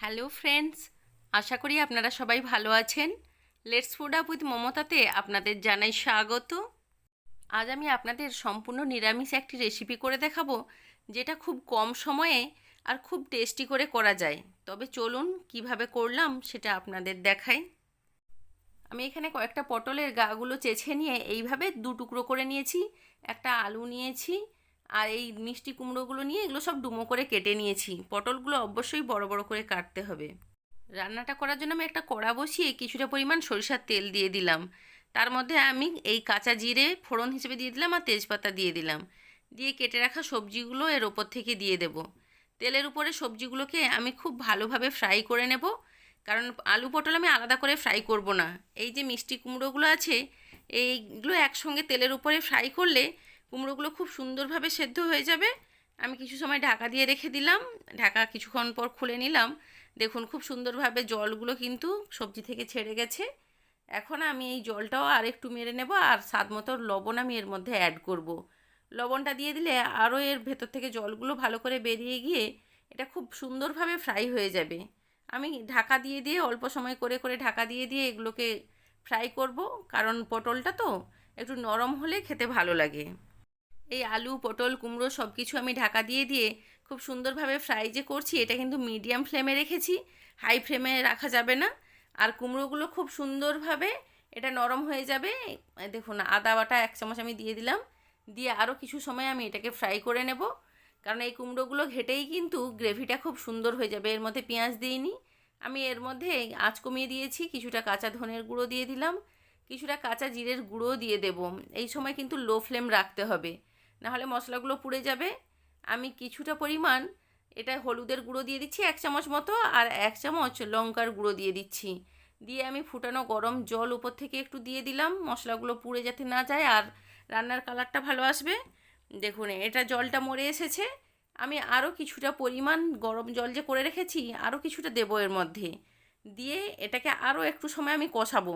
Hello friends আশা করি আপনারা সবাই ভালো আছেন। লেটস ফুড আপ উইথ মমতাতে আপনাদের জানাই স্বাগত। আজ আমি আপনাদের সম্পূর্ণ নিরামিষ একটি রেসিপি করে দেখাবো, যেটা খুব কম সময়ে আর খুব টেস্টি করে করা যায়। তবে চলুন, কীভাবে করলাম সেটা আপনাদের দেখাই। আমি এখানে কয়েকটা পটলের গাগুলো চেছে নিয়ে এইভাবে দু টুকরো করে নিয়েছি, একটা আলু নিয়েছি আর এই মিষ্টি কুমড়োগুলো নিয়ে এগুলো সব ডুমো করে কেটে নিয়েছি। পটলগুলো অবশ্যই বড় বড় করে কাটতে হবে। রান্নাটা করার জন্য আমি একটা কড়া বসিয়ে কিছুটা পরিমাণ সরিষার তেল দিয়ে দিলাম। তার মধ্যে আমি এই কাঁচা জিরে ফোড়ন হিসেবে দিয়ে দিলাম আর তেজপাতা দিয়ে দিলাম। দিয়ে কেটে রাখা সবজিগুলো এর ওপর থেকে দিয়ে দেব। তেলের উপরে সবজিগুলোকে আমি খুব ভালোভাবে ফ্রাই করে নেব। কারণ আলু পটল আমি আলাদা করে ফ্রাই করব না। এই যে মিষ্টি কুমড়োগুলো আছে, এইগুলো একসঙ্গে তেলের উপরে ফ্রাই করলে কুমড়োগুলো খুব সুন্দরভাবে সেদ্ধ হয়ে যাবে। আমি কিছু সময় ঢাকা দিয়ে রেখে দিলাম। ঢাকা কিছুক্ষণ পর খুলে নিলাম। দেখুন, খুব সুন্দরভাবে জলগুলো কিন্তু সবজি থেকে ছেড়ে গেছে। এখন আমি এই জলটাও আর একটু মেরে নেব আর স্বাদ মতো লবণ আমি এর মধ্যে অ্যাড করব। লবণটা দিয়ে দিলে আরও এর ভেতর থেকে জলগুলো ভালো করে বেরিয়ে গিয়ে এটা খুব সুন্দরভাবে ফ্রাই হয়ে যাবে। আমি ঢাকা দিয়ে দিয়ে অল্প সময় করে করে ঢাকা দিয়ে দিয়ে এগুলোকে ফ্রাই করব। কারণ পটলটা তো একটু নরম হলে খেতে ভালো লাগে। এই আলু, পটল, কুমড়ো সব কিছু আমি ঢাকা দিয়ে দিয়ে খুব সুন্দরভাবে ফ্রাই যে করছি, এটা কিন্তু মিডিয়াম ফ্লেমে রেখেছি। হাই ফ্লেমে রাখা যাবে না। আর কুমড়োগুলো খুব সুন্দরভাবে এটা নরম হয়ে যাবে। দেখুন, আদা বাটা এক চামচ আমি দিয়ে দিলাম। দিয়ে আরও কিছু সময় আমি এটাকে ফ্রাই করে নেব। কারণ এই কুমড়োগুলো ঘেটেই কিন্তু গ্রেভিটা খুব সুন্দর হয়ে যাবে। এর মধ্যে পেঁয়াজ দিইনি। আমি এর মধ্যে আঁচ কমিয়ে দিয়েছি, কিছুটা কাঁচা ধনের গুঁড়ো দিয়ে দিলাম। কিছুটা কাঁচা জিরের গুঁড়ো দিয়ে দেব। এই সময় কিন্তু লো ফ্লেম রাখতে হবে। নাহলে মশলাগুলো পুড়ে যাবে। আমি কিছুটা পরিমাণ এটা হলুদের গুঁড়ো দিয়ে দিচ্ছি, এক চামচ মতো, আর এক চামচ লঙ্কার গুঁড়ো দিয়ে দিচ্ছি। দিয়ে আমি ফুটানো গরম জল উপর থেকে একটু দিয়ে দিলাম, মশলাগুলো পুড়ে যাতে না যায়, আর রান্নার কালারটা ভালো আসবে। দেখুন, এটা জলটা মরে এসেছে। আমি আরও কিছুটা পরিমাণ গরম জল যে করে রেখেছি আরও কিছুটা দেবো এর মধ্যে। দিয়ে এটাকে আরও একটু সময় আমি কষাবো।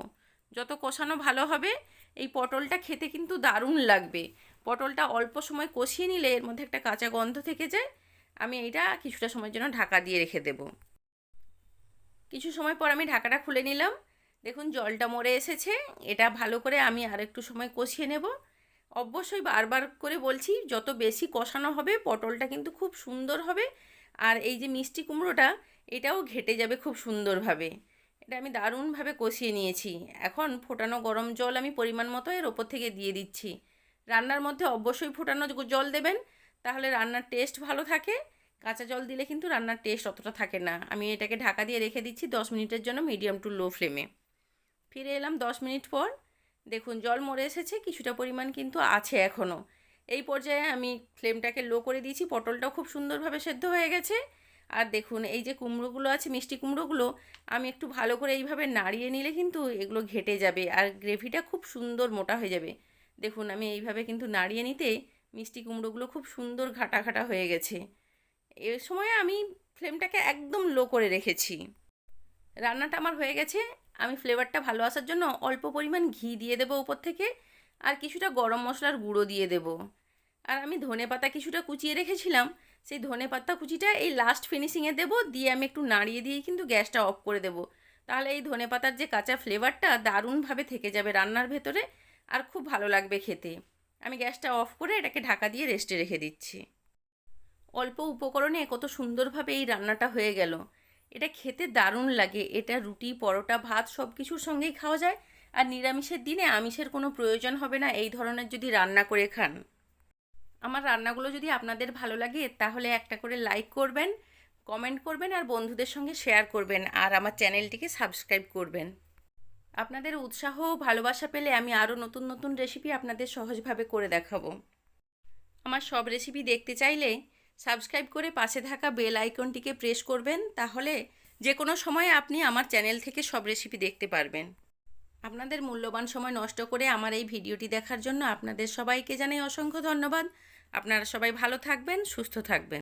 যত কষানো ভালো হবে, এই পটলটা খেতে কিন্তু দারুণ লাগবে। পটলটা অল্প সময় কষিয়ে নিলে এর মধ্যে একটা কাঁচা গন্ধ থেকে যায়। আমি এইটা কিছুটা সময়ের জন্য ঢাকা দিয়ে রেখে দেব। কিছু সময় পর আমি ঢাকাটা খুলে নিলাম। দেখুন, জলটা মরে এসেছে। এটা ভালো করে আমি আর একটু সময় কষিয়ে নেব। অবশ্যই বারবার করে বলছি, যত বেশি কষানো হবে, পটলটা কিন্তু খুব সুন্দর হবে। আর এই যে মিষ্টি কুমড়োটা, এটাও ঘেটে যাবে খুব সুন্দরভাবে। এটা আমি দারুণভাবে কষিয়ে নিয়েছি। এখন ফোটানো গরম জল আমি পরিমাণ মতো এর ওপর থেকে দিয়ে দিচ্ছি। রান্নার মধ্যে অবশ্যই ফোটানো জল দেবেন। তাহলে রান্নার টেস্ট ভালো থাকে। কাঁচা জল দিলে কিন্তু রান্নার টেস্ট অতটা থাকে না। আমি এটাকে ঢাকা দিয়ে রেখে দিচ্ছি দশ মিনিটের জন্য মিডিয়াম টু লো ফ্লেমে ফিরে এলাম দশ মিনিট পর। দেখুন, জল মরে এসেছে, কিছুটা পরিমাণ কিন্তু আছে এখনও এই পর্যায়ে আমি ফ্লেমটাকে লো করে দিয়েছি, পটলটাও খুব সুন্দরভাবে সেদ্ধ হয়ে গেছে। আর দেখুন, এই যে কুমড়োগুলো আছে, মিষ্টি কুমড়োগুলো, আমি একটু ভালো করে এইভাবে নাড়িয়ে নিলে কিন্তু এগুলো ঘেটে যাবে আর গ্রেভিটা খুব সুন্দর মোটা হয়ে যাবে। দেখুন, আমি এইভাবে কিন্তু নাড়িয়ে নিতে মিষ্টি কুমড়োগুলো খুব সুন্দর ঘাটা ঘাটা হয়ে গেছে। এ সময় আমি ফ্লেমটাকে একদম লো করে রেখেছি। রান্নাটা আমার হয়ে গেছে। আমি ফ্লেভারটা ভালো আসার জন্য অল্প পরিমাণ ঘি দিয়ে দেবো উপর থেকে আর কিছুটা গরম মশলার গুঁড়ো দিয়ে দেব। আর আমি ধনে পাতা কিছুটা কুচিয়ে রেখেছিলাম। সেই ধনে পাতা কুচিটা এই লাস্ট ফিনিশিংয়ে দেবো। দিয়ে আমি একটু নাড়িয়ে দিয়ে কিন্তু গ্যাসটা অফ করে দেবো। তাহলে এই ধনে পাতার যে কাঁচা ফ্লেভারটা দারুণভাবে থেকে যাবে রান্নার ভেতরে। আর খুব ভালো লাগবে খেতে। আমি গ্যাসটা অফ করে এটাকে ঢাকা দিয়ে রেস্টে রেখে দিচ্ছি। অল্প উপকরণে কত সুন্দরভাবে এই রান্নাটা হয়ে গেল। এটা খেতে দারুণ লাগে। এটা রুটি, পরোটা, ভাত সব কিছুর সঙ্গেই খাওয়া যায়। আর নিরামিষের দিনে আমিষের কোনো প্রয়োজন হবে না এই ধরনের যদি রান্না করে খান। আমার রান্নাগুলো যদি আপনাদের ভালো লাগে তাহলে একটা করে লাইক করবেন, কমেন্ট করবেন আর বন্ধুদের সঙ্গে শেয়ার করবেন। আর আমার চ্যানেলটিকে সাবস্ক্রাইব করবেন। আপনাদের উৎসাহ ভালোবাসা পেলে আমি আরও নতুন নতুন রেসিপি আপনাদের সহজভাবে করে দেখাবো। আমার সব রেসিপি দেখতে চাইলে সাবস্ক্রাইব করে পাশে থাকা বেল আইকনটিকে প্রেস করবেন, তাহলে যে কোনো সময় আপনি আমার চ্যানেল থেকে সব রেসিপি দেখতে পারবেন। আপনাদের মূল্যবান সময় নষ্ট করে আমার এই ভিডিওটি দেখার জন্য আপনাদের সবাইকে জানাই অসংখ্য ধন্যবাদ। আপনারা সবাই ভালো থাকবেন, সুস্থ থাকবেন।